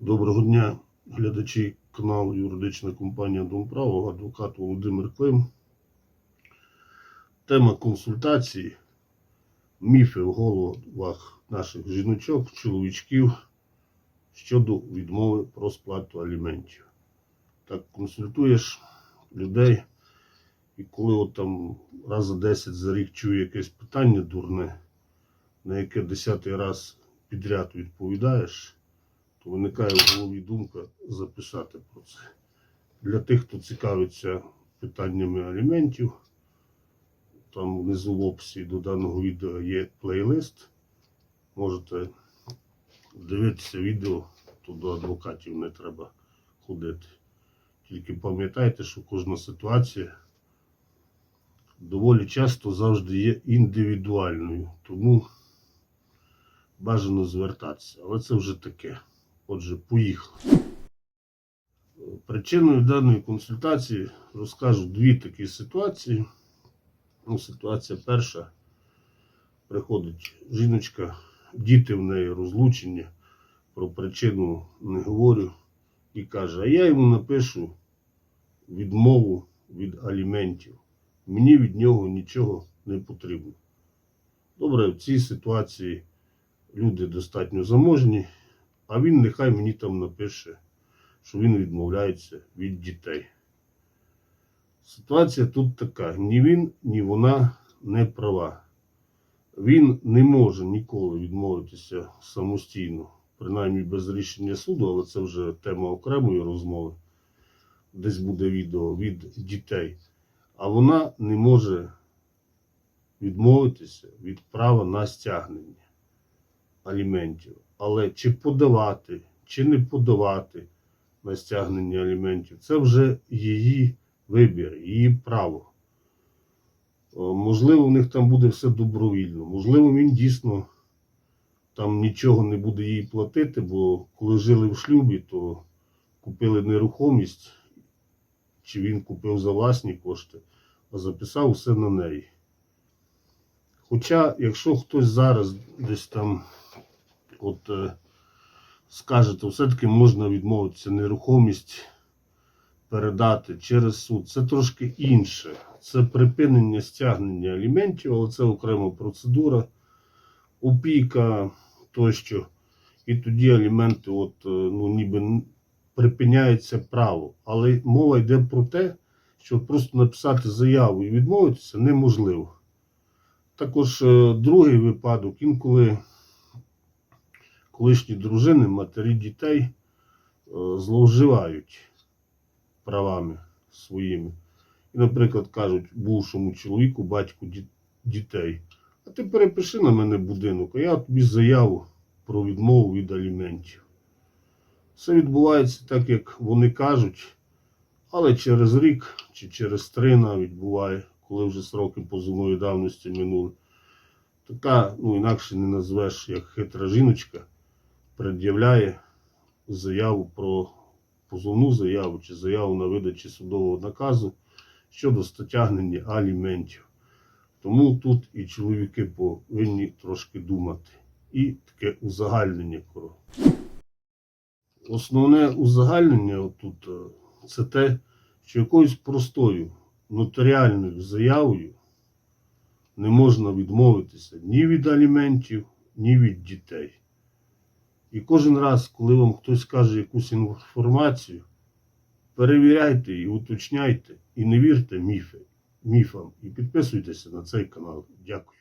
Доброго дня, глядачі каналу Юридична компанія Домправо, адвокат Володимир Клим. Тема консультації, міфи в головах наших жіночок, чоловічків щодо відмови про сплату аліментів. Так консультуєш людей, і коли от там раз за 10 за рік чує якесь питання дурне, на яке десятий раз підряд відповідаєш то виникає в голові думка записати про це. Для тих, хто цікавиться питаннями аліментів, там внизу в описі до даного відео є плейлист. Можете дивитися відео, то до адвокатів не треба ходити. Тільки пам'ятайте, що кожна ситуація доволі часто завжди є індивідуальною, тому бажано звертатися. Але це вже таке. Отже, поїхали. Причиною даної консультації розкажу дві такі ситуації. Ну, ситуація перша. Приходить жіночка, діти в неї розлучені, про причину не говорю. І каже, а я йому напишу відмову від аліментів. Мені від нього нічого не потрібно. Добре, в цій ситуації люди достатньо заможні, а він нехай мені там напише, що він відмовляється від дітей. Ситуація тут така: ні він, ні вона не права. Він не може ніколи відмовитися самостійно, принаймні без рішення суду, але це вже тема окремої розмови. Десь буде відео від дітей. А вона не може відмовитися від права на стягнення аліментів. Але чи подавати, чи не подавати на стягнення аліментів, це вже її вибір, її право. Можливо, в них там буде все добровільно. Можливо, він дійсно там нічого не буде їй платити, бо коли жили в шлюбі, то купили нерухомість, чи він купив за власні кошти, а записав все на неї. Хоча, якщо хтось зараз десь там от е, скаже, все-таки можна відмовитися нерухомість передати через суд. Це трошки інше. Це припинення стягнення аліментів, але це окрема процедура, опіка тощо. І тоді аліменти, от, е, ну, ніби припиняється право. Але мова йде про те, що просто написати заяву і відмовитися неможливо. Також е, другий випадок, інколи колишні дружини, матері дітей е, зловживають правами своїми. І, наприклад, кажуть бувшому чоловіку, батьку дітей, а ти перепиши на мене будинок, а я тобі заяву про відмову від аліментів. Все відбувається так, як вони кажуть, але через рік чи через три навіть буває, коли вже сроки позовної давності минули. Така, ну інакше не назвеш, як хитра жіночка, пред'являє заяву про позовну заяву чи заяву на видачі судового наказу щодо стягнення аліментів. Тому тут і чоловіки повинні трошки думати. І таке узагальнення коро. Основне узагальнення тут це те, що якоюсь простою нотаріальною заявою не можна відмовитися ні від аліментів, ні від дітей. І кожен раз, коли вам хтось каже якусь інформацію, перевіряйте і уточняйте, і не вірте міфи, міфам. І підписуйтеся на цей канал. Дякую.